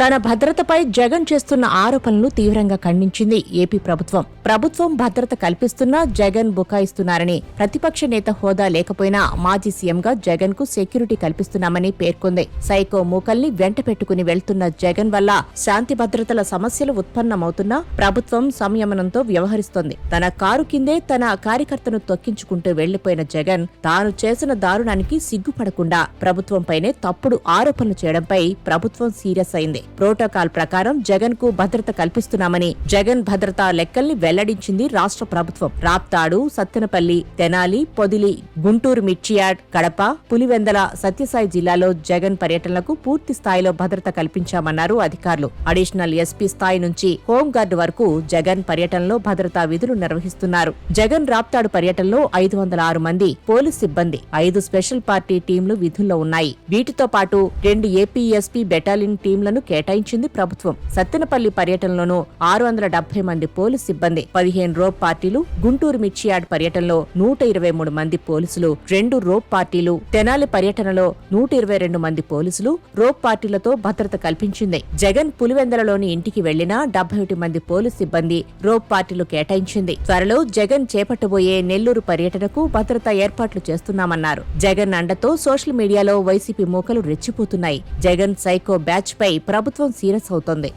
తన భద్రతపై జగన్ చేస్తున్న ఆరోపణలు తీవ్రంగా ఖండించింది ఏపీ ప్రభుత్వం. ప్రభుత్వం భద్రత కల్పిస్తున్నా జగన్ బుకాయిస్తున్నారని ప్రతిపక్ష నేత హోదా లేకపోయినా మాజీ సీఎంగా జగన్కు సెక్యూరిటీ కల్పిస్తున్నామని పేర్కొంది. సైకో మూకల్ని వెంట పెట్టుకుని వెళ్తున్న జగన్ వల్ల శాంతి భద్రతల సమస్యలు ఉత్పన్నమవుతున్నా ప్రభుత్వం సంయమనంతో వ్యవహరిస్తోంది. తన కారు కిందే తన కార్యకర్తను తొక్కించుకుంటూ వెళ్ళిపోయిన జగన్ తాను చేసిన దారుణానికి సిగ్గుపడకుండా ప్రభుత్వంపైనే తప్పుడు ఆరోపణలు చేయడంపై ప్రభుత్వం సీరియస్ అయింది. ప్రోటోకాల్ ప్రకారం జగన్కు భద్రత కల్పిస్తున్నామని జగన్ భద్రతా లెక్కల్ని వెల్లడించింది రాష్ట్ర ప్రభుత్వం. రాప్తాడు సత్తెనపల్లి తెనాలి పొదిలి గుంటూరు మిర్చియాడ్ కడప పులివెందల సత్యసాయి జిల్లాలో జగన్ పర్యటనలకు పూర్తి స్థాయిలో భద్రత కల్పించామన్నారు అధికారులు. అడిషనల్ ఎస్పీ స్థాయి నుంచి హోంగార్డు వరకు జగన్ పర్యటనలో భద్రతా విధులు నిర్వహిస్తున్నారు. జగన్ రాప్తాడు పర్యటనలో ఐదు వందల ఆరు మంది పోలీస్ సిబ్బంది ఐదు స్పెషల్ పార్టీ టీంలు విధుల్లో ఉన్నాయి. వీటితో పాటు రెండు ఏపీఎస్పీ బెటాలియన్ టీంలను కేటాయి కేటాయించింది ప్రభుత్వం. సత్తెనపల్లి పర్యటనలోనూ ఆరు వందల డెబ్బై మంది పోలీసు సిబ్బంది పదిహేను రోప్ పార్టీలు గుంటూరు మిర్చియాడ్ పర్యటనలో నూట ఇరవై మూడు మంది పోలీసులు రెండు రోప్ పార్టీలు తెనాలి పర్యటనలో నూట ఇరవై రెండు మంది పోలీసులు రోప్ పార్టీలతో భద్రత కల్పించింది. జగన్ పులివెందలలోని ఇంటికి వెళ్ళిన డెబ్బై ఒకటి మంది పోలీసు సిబ్బంది రోప్ పార్టీలు కేటాయించింది. త్వరలో జగన్ చేపట్టబోయే నెల్లూరు పర్యటనకు భద్రతా ఏర్పాట్లు చేస్తున్నామన్నారు. జగన్ అండతో సోషల్ మీడియాలో వైసీపీ మూకలు రెచ్చిపోతున్నాయి. జగన్ సైకో బ్యాచ్ పై ప్రభుత్వం సీరియస్ అవుతోంది.